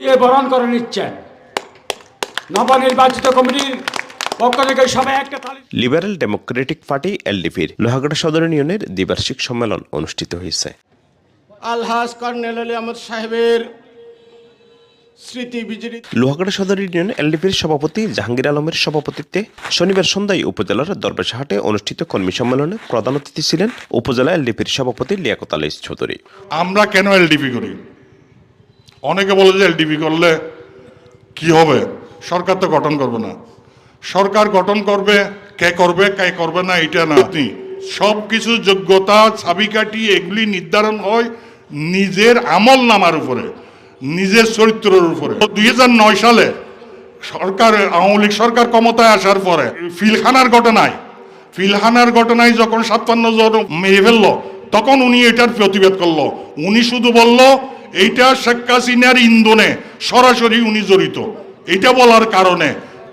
এ বরণ করে নিচ্ছেন। নবনির্বাচিত কমিটির লিবারেল ডেমোক্রেটিক পার্টি এলডিপির লোহাগড়া সদর ইউনিয়নের দ্বিবার্ষিক সম্মেলন অনুষ্ঠিত হয়েছে। আলহাজ কর্নেল আলী আহমদ সাহেবের স্মৃতি বিজড়িত। লোহাগড়া সদর ইউনিয়ন এলডিপির সভাপতি জাহাঙ্গীর আলমের সভাপতিত্বে শনিবার সন্ধ্যায় উপজেলার দরবেশহাটে অনুষ্ঠিত কর্মী সম্মেলনে প্রধান অতিথি ছিলেন উপজেলা এলডিপির সভাপতি লিয়াকত আলী চৌধুরী। আমরা কেন এলডিপি করি? অনেকে বলে যে এলডিপি করলে কি হবে? সরকার তো গঠন করবে না। সরকার গঠন করবে, কে করবে কে করবে না, এটা না। সব কিছু যোগ্যতা, চাবিকাঠি এগুলি নির্ধারণ হয় নিজের আমল নামার উপরে, নিজের চরিত্রের উপরে। দুই নয় সালে সরকার, আওয়ামী লীগ সরকার ক্ষমতায় আসার পরে ফিলখানার ঘটনায় ফিলহানার ঘটনায় যখন সাতান্ন জন মেরে ফেলল, তখন উনি এটার প্রতিবাদ করল। উনি শুধু বলল এইটা শেখ হাসিনার ইন্ধনে সরাসরি উনি জড়িত। এটা বলার কারণে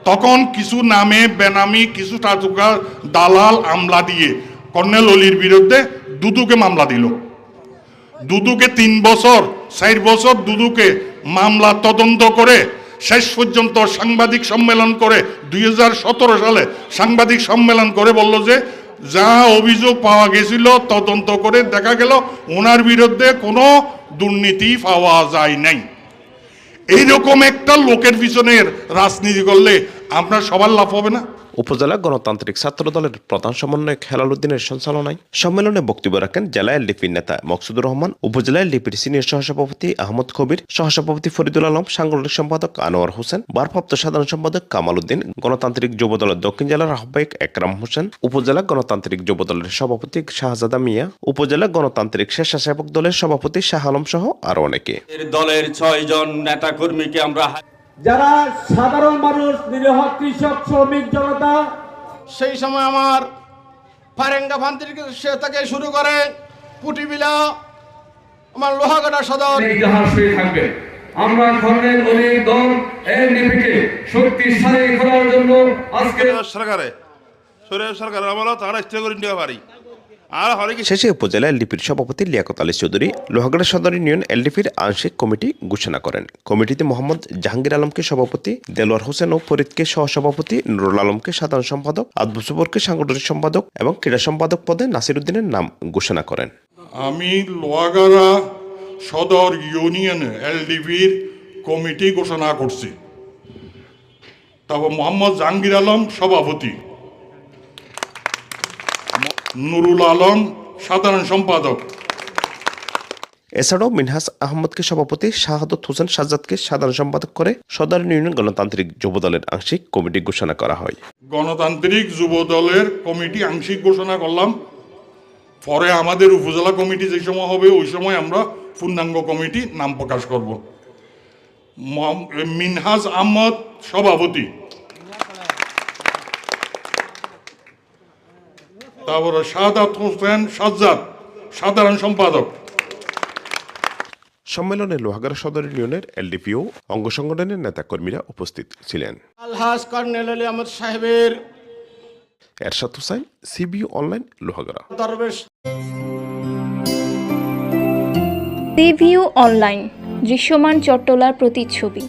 তখন কিছু নামে বেনামি, কিছু টাটুকা দালাল আমলা দিয়ে কর্নেল অলির বিরুদ্ধে দুদুকে মামলা দিল। দুদুকে তিন বছর, চার বছর দুদুকে মামলা তদন্ত করে শেষ পর্যন্ত সাংবাদিক সম্মেলন করে দুই হাজার সতেরো সালে সাংবাদিক সম্মেলন করে বলল যে যা অভিযোগ পাওয়া গেছিল, তদন্ত করে দেখা গেল ওনার বিরুদ্ধে কোনো দুর্নীতি পাওয়া যায় নাই। এইরকম একটা লোকের পিছনের রাজনীতি করলে আপনার সবার লাভ হবে না? উপজেলা গণতান্ত্রিক ছাত্র দলের প্রধান সমন্বয়ক হেলাল উদ্দিনের সঞ্চালনায় সম্মেলনে বক্তব্য রাখেন জেলা এলডিপির নেতা মকসুদুর রহমান, উপজেলা এলডিপির সিনিয়র সহসভাপতি আহমদ কবির সহসভাপতি ফরিদুল আলম, সাংগঠনিক সম্পাদক আনোয়ার হোসেন, ভারপ্রাপ্ত সাধারণ সম্পাদক কামাল উদ্দিন গণতান্ত্রিক যুব দলের দক্ষিণ জেলার আহ্বায়ক একরাম হোসেন, উপজেলা গণতান্ত্রিক যুব দলের সভাপতি শাহজাদা মিয়া, উপজেলা গণতান্ত্রিক স্বেচ্ছাসেবক দলের সভাপতি শাহ আলম সহ আরও অনেকে। দলের ছয় জন নেতা কর্মীকে আমরা যারা সাধারণ মানুষ নিরীহ কৃষক শ্রমিক জনতা সেই সময় আমার ফারেঙ্গা ফান্তির সে থেকে শুরু করে পুটিবিলা আমার লোহাগড়া সদর। ইতিহাস হয়ে থাকবে আমরা কর্নেল অলির দল এনডিপিকে শক্তিশালী করার জন্য আজকে সরকারে সরে সরকার আমরা তারা ইচ্ছা করে নিতে পারি আর শেষে উপজেলা এলডিপির সভাপতি লিয়াকত আলী চৌধুরী লোহাগড়া সদর ইউনিয়ন এলডিপির আংশিক কমিটি ঘোষণা করেন। কমিটিতে মোহাম্মদ জাহাঙ্গীর আলমকে সভাপতি দেলোয়ার হোসেন ও ফরিদকে সহসভাপতি নুরুল আলমকে সাধারণ সম্পাদক আদবুসুবরকে সাংগঠনিক সম্পাদক এবং ক্রীড়া সম্পাদক পদে নাসির উদ্দিনের নাম ঘোষণা করেন। আমি লোহাগাড়া সদর ইউনিয়ন এলডিপির কমিটি ঘোষণা করছি। তারপর মোহাম্মদ জাহাঙ্গীর আলম সভাপতি। নুরুল আলম সাধারণ সম্পাদক। এছাড়াও মিনহাস আহমদকে সভাপতি শাহাদত হোসেন সাজ্জাদকে সাধারণ সম্পাদক করে সদর ইউনিয়ন গণতান্ত্রিক যুবদলের আংশিক কমিটি ঘোষণা করা হয়। গণতান্ত্রিক যুব দলের কমিটি আংশিক ঘোষণা করলাম। পরে আমাদের উপজেলা কমিটি যে সময় হবে ওই সময় আমরা পূর্ণাঙ্গ কমিটি নাম প্রকাশ করব। মিনহাজ আহমদ সভাপতি। তারপরে শাহাদাত হোসেন সাজ্জাদ সাধারণ সম্পাদক। সম্মেলনে লোহাগড়া সদর ইউনিয়নের এলডিপিও অঙ্গ সংগঠনের নেতাকর্মীরা উপস্থিত ছিলেন। আলহাজ কর্নেল আলী আহমদ সাহেবের এরশাদ হুসাইন সিবিও অনলাইন লোহাগড়া। দরবেশ। রিভিউ অনলাইন দৃশ্যমান চট্টলার প্রতিচ্ছবি।